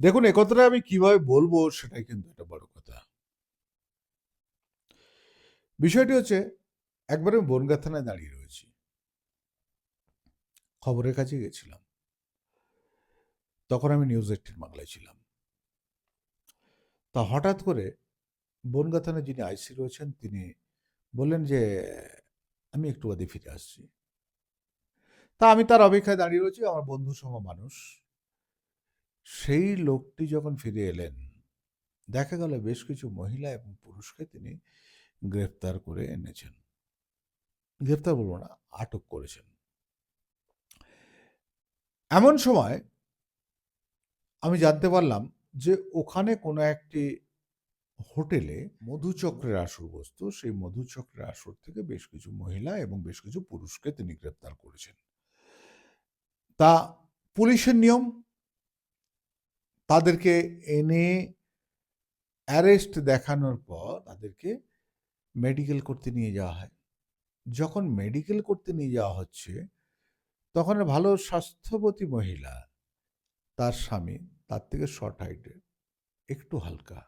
দেখুন একথাটা আমি কীভাবে বলব সেটাই কিন্তু একটা বড় কথা। বিষয়টি হচ্ছে, একবার আমি বনগা থানায় দাঁড়িয়ে রয়েছি। খবরের কাছে গেছিলাম। তখন আমি নিউজ এইটিন বাংলায় ছিলাম। তা হঠাৎ করে বনগা থানায় যিনি আইসি রয়েছেন, তিনি বললেন যে, আমি একটু বাদে ফিরে আসছি। তা আমি তার অপেক্ষায় দাঁড়িয়ে রয়েছি, আমার বন্ধু সম মানুষ। সেই লোকটি যখন ফিরে এলেন, দেখা গেল বেশ কিছু মহিলা এবং পুরুষকে তিনি গ্রেফতার করে এনেছেন। গ্রেফতার বলব না, আটক করেছেন। এমন সময় আমি জানতে পারলাম যে ওখানে কোনো একটি হোটেলে মধুচক্রের আসর বস্তু, সেই মধুচক্রের আসর থেকে বেশ কিছু মহিলা এবং বেশ কিছু পুরুষকে তিনি গ্রেপ্তার করেছেন। তা পুলিশের নিয়ম তাদেরকে এনে অ্যারেস্ট দেখানোর পর তাদেরকে মেডিকেল করতে নিয়ে যাওয়া হয়। যখন মেডিকেল করতে নিয়ে যাওয়া হচ্ছে, তখন ভালো স্বাস্থ্যবতী মহিলা, তার স্বামী, তার থেকে শর্ট হাইটের একটু হালকা,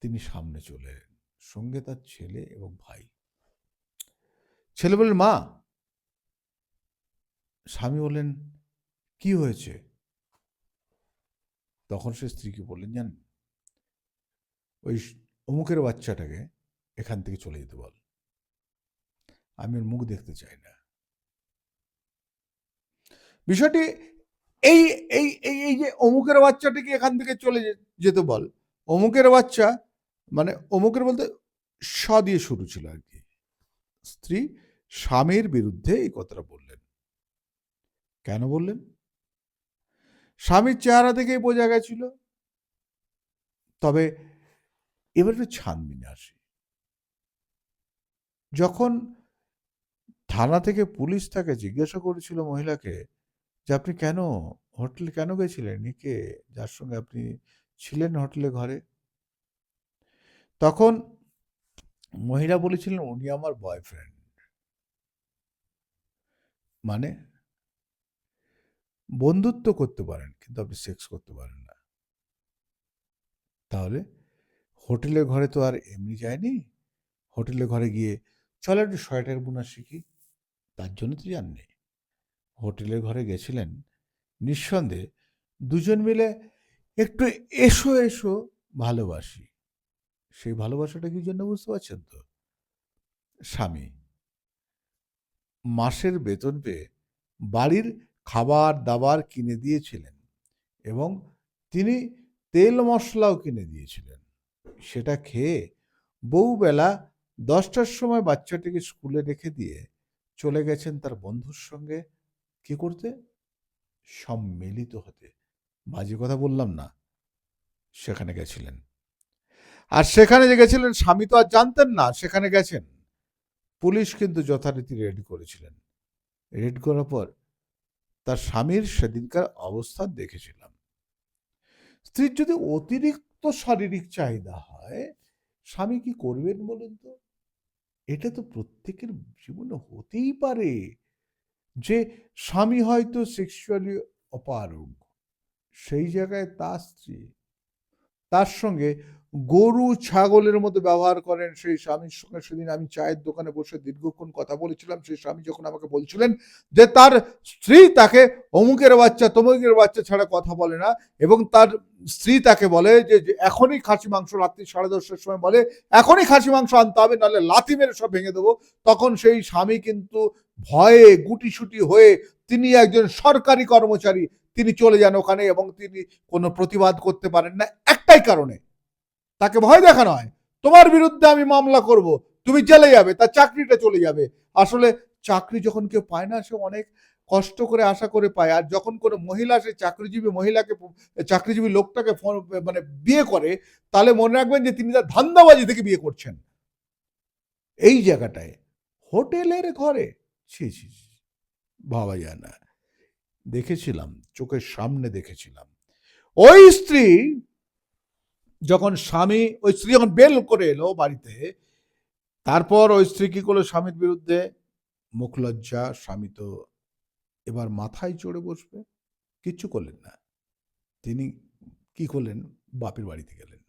তিনি সামনে চলে এলেন। সঙ্গে তার ছেলে এবং ভাই। ছেলে বললেন, মা! স্বামী বললেন, কি হয়েছে? তখন সে স্ত্রীকে বললেন জানেন ওই অমুকের বাচ্চাটাকে এখান থেকে চলে যেতে বল। আমি ওর মুখ দেখতে চাই না। বিষয়টি এই এই এই এই যে অমুকের বাচ্চাটিকে এখান থেকে চলে যেতে বল, অমুকের বাচ্চা মানে অমুকের বলতে স দিয়ে শুরু ছিল আর কি। স্ত্রী স্বামীর বিরুদ্ধে এই কথাটা বললেন। কেন বললেন? স্বামীর চেহারা থেকেই বোঝা গেছিল। তবে এবার একটু ছানবিনে আসি। যখন থানা থেকে পুলিশ তাকে জিজ্ঞাসা করেছিল মহিলাকে যে, আপনি কেন হোটেলে কেন গেছিলেন? নিকে যার সঙ্গে আপনি ছিলেন হোটেলে ঘরে? তখন মহিলা বলেছিলেন, উনি আমার বয়ফ্রেন্ড মানে বন্ধুত্ব করতে পারেন, কিন্তু আপনি সেক্স করতে পারেন না। তাহলে হোটেলের ঘরে তো আর এমনি যায়নি। হোটেলের ঘরে গিয়ে, চলো একটু সোয়েটার বোনা শিখি। তার জন্য তো জাননি হোটেলের ঘরে গেছিলেন, নিঃসন্দেহে দুজন মিলে একটু এসো এসো ভালোবাসি। সেই ভালোবাসাটা কি জন্য বুঝতে পারছেন তো? স্বামী, মাসের বেতন পেয়ে বাড়ির খাবার দাবার কিনে দিয়েছিলেন এবং তিনি তেল মশলাও কিনে দিয়েছিলেন। সেটা খেয়ে বউবেলা দশটার সময় বাচ্চাটিকে স্কুলে রেখে দিয়ে চলে গেছেন তার বন্ধুর সঙ্গে। কি করতে? সম্মিলিত হতে। বাজে কথা বললাম না, সেখানে গেছিলেন। আর সেখানে যে গেছিলেন স্বামী তো আর জানতেন না, সেখানে গেছেন। পুলিশ কিন্তু যথারীতি রেড করেছিলেন। রেড করার পর তার স্বামীর সেদিনকার অবস্থা দেখেছিলাম। স্ত্রীর যদি অতিরিক্ত শারীরিক চাহিদা হয়, স্বামী কি করবেন বলেন তো? এটা তো প্রত্যেকের জীবনে হতেই পারে যে স্বামী হয়তো সেক্সুয়ালি অপারগ, সেই জায়গায় তার স্ত্রী তার সঙ্গে গরু ছাগলের মতো ব্যবহার করেন। সেই স্বামীর সঙ্গে সেদিন আমি চায়ের দোকানে বসে দীর্ঘক্ষণ কথা বলেছিলাম। সেই স্বামী যখন আমাকে বলছিলেন যে, তার স্ত্রী তাকে অমুকের বাচ্চা, তমুকের বাচ্চা ছাড়া কথা বলে না। এবং তার স্ত্রী তাকে বলে যে এখনই খাসি মাংস রাত্রি সাড়ে দশটার সময় বলে, এখনই খাসি মাংস আনতে হবে, নাহলে লাথি মেরে সব ভেঙে দেবো। তখন সেই স্বামী কিন্তু ভয়ে গুটিসুটি হয়ে তিনি একজন সরকারি কর্মচারী, তিনি চলে যান ওখানে এবং তিনি কোনো প্রতিবাদ করতে পারেন না। একটাই কারণে। তাকে ভয় দেখানো হয় তোমার বিরুদ্ধে আমি মামলা করব। তুমি জেলে যাবে তার চাকরিটা চলে যাবে। আসলে চাকরি যখন কেউ পায় না সে অনেক কষ্ট করে আশা করে পায়। আর যখন কোনো মহিলা সে চাকরিজীবী মহিলাকে চাকরিজীবী লোকটাকে মানে বিয়ে করে তাহলে মনে রাখবেন যে তিনি তার ধান্দাবাজি থেকে বিয়ে করছেন। এই জায়গাটায় হোটেলের ঘরে ছি ছি, ভাবা যায় না। দেখেছিলাম চোখের সামনে দেখেছিলাম। ওই স্ত্রী যখন স্বামী, ওই স্ত্রী যখন বেল করে এলো বাড়িতে, তারপর ওই স্ত্রী কি করল স্বামীর বিরুদ্ধে? মুখ লজ্জা, স্বামী তো এবার মাথায় চড়ে বসবে, কিচ্ছু করলেন না। তিনি কি করলেন? বাপের বাড়িতে গেলেন।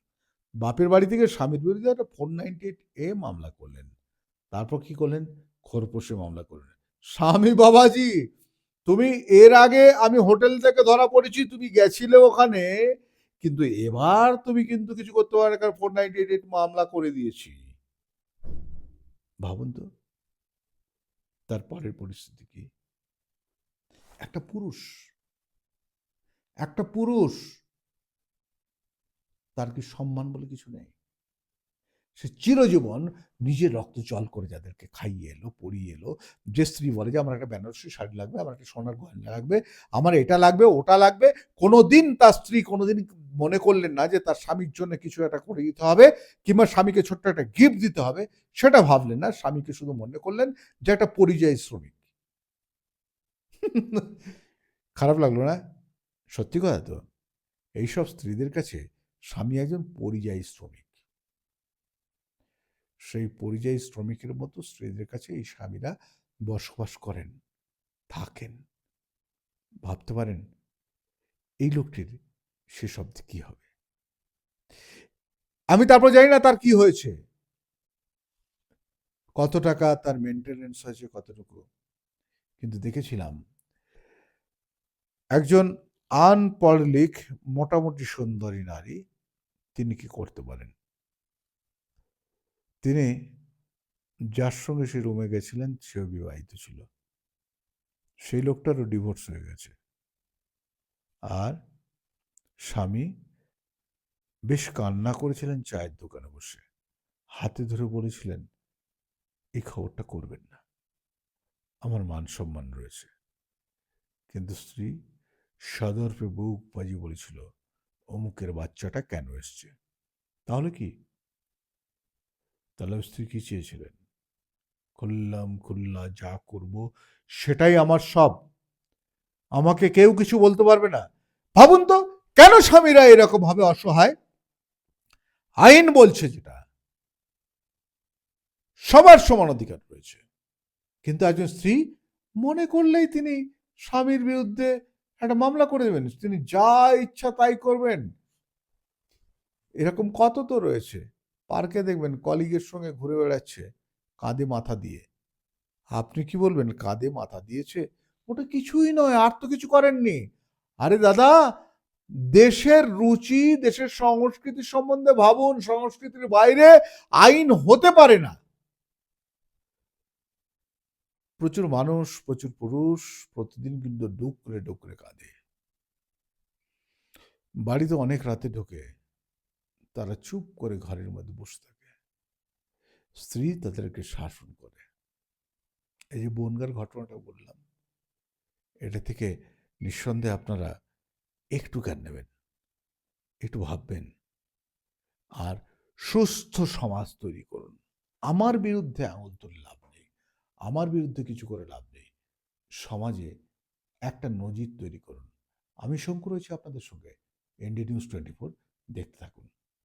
বাপের বাড়ি থেকে স্বামীর বিরুদ্ধে একটা ফোর নাইনটি এইট এ মামলা করলেন। তারপর কি করলেন? খোরপোশে মামলা করলেন। স্বামী বাবাজি, তুমি এর আগে আমি হোটেল থেকে ধরা পড়েছি, তুমি গেছিলে ওখানে কিন্তু এবার তুমি কিন্তু কিছু করতে পারো কারণ ফোর নাইনটি এইট মামলা করে দিয়েছি। ভাবুন তো, তার পরের পরিস্থিতি কি? একটা পুরুষ একটা পুরুষ, তার কি সম্মান বলে কিছু নেই? সে চিরজীবন নিজের রক্ত জল করে যাদেরকে খাইয়ে এলো, পরিয়ে এলো। যে স্ত্রী বলে যে, আমার একটা বেনারসি শাড়ি লাগবে, আমার একটা সোনার গয়না লাগবে, আমার এটা লাগবে, ওটা লাগবে। কোনো দিন তার স্ত্রী কোনোদিন মনে করলেন না যে, তার স্বামীর জন্য কিছু একটা করে দিতে হবে কিংবা স্বামীকে ছোট্ট একটা গিফট দিতে হবে, সেটা ভাবলেন না। স্বামীকে শুধু মনে করলেন যে, একটা পরিযায়ী শ্রমিক। খারাপ লাগল না? সত্যি কথা তো? এইসব স্ত্রীদের কাছে স্বামী একজন পরিযায়ী শ্রমিক। সেই পরিযায়ী শ্রমিকের মতো স্ত্রীদের কাছে এই স্বামীরা বসবাস করেন, থাকেন। ভাবতে পারেন, এই লোকটির সেসব কি হবে? আমি তারপর জানি না তার কি হয়েছে। কত টাকা তার মেনটেনেন্স হয়েছে কতটুকু? কিন্তু দেখেছিলাম, একজন আনপড়লিক মোটামুটি সুন্দরী নারী, তিনি কি করতে পারেন? তিনি যার সঙ্গে সে রুমে গেছিলেন, সেও বিবাহিত ছিল। সেই লোকটারও ডিভোর্স হয়ে গেছে। আর স্বামী বেশ কান্না করেছিলেন চায়ের দোকানে বসে। হাতে ধরে বলেছিলেন এই খবরটা করবেন না। আমার মান সম্মান রয়েছে। কিন্তু স্ত্রী সদর্পে বুক বাজি বলেছিল, অমুকের বাচ্চাটা কেন এসছে? তাহলে কি তাহলে স্ত্রী কি চেয়েছিলেন। খুল্লাম খুল্লা যা করব, সেটাই আমার সব। আমাকে কেউ কিছু বলতে পারবে না। ভাবুন তো, কেন স্বামীরা এরকম ভাবে অসহায়? আইন বলছে যেটা। সবার সমান অধিকার রয়েছে। কিন্তু একজন স্ত্রী মনে করলেই তিনি স্বামীর বিরুদ্ধে একটা মামলা করে দেবেন। তিনি যা ইচ্ছা তাই করবেন। এরকম কত তো রয়েছে। পার্কে দেখবেন কলিগের সঙ্গে ঘুরে বেড়াচ্ছে কাঁধে মাথা দিয়ে। আপনি কি বলবেন, কাঁধে মাথা দিয়েছে? ওটা কিছুই নয়, আর তো কিছু করেননি। আরে দাদা, দেশের রুচি, দেশের সংস্কৃতি সম্বন্ধে ভাবুন, সংস্কৃতির বাইরে আইন হতে পারে না। প্রচুর মানুষ, প্রচুর পুরুষ, প্রতিদিন কিন্তু ডুকরে ডুকরে কাঁদে। বাড়িতে অনেক রাতে ঢোকে। তারা চুপ করে ঘরের মধ্যে বসে থাকে। স্ত্রী তাদেরকে শাসন করে। এই যে বনগার ঘটনাটা বললাম, এটা থেকে নিঃসন্দেহে আপনারা একটু জ্ঞান নেবেন, একটু ভাববেন। আর সুস্থ সমাজ তৈরি করুন। আমার বিরুদ্ধে আঙুল তুলে লাভ নেই, আমার বিরুদ্ধে কিছু করে লাভ নেই। সমাজে একটা নজির তৈরি করুন। আমি শঙ্কর রয়েছি আপনাদের সঙ্গে। এনডি নিউজ টোয়েন্টি ফোর, দেখতে থাকুন।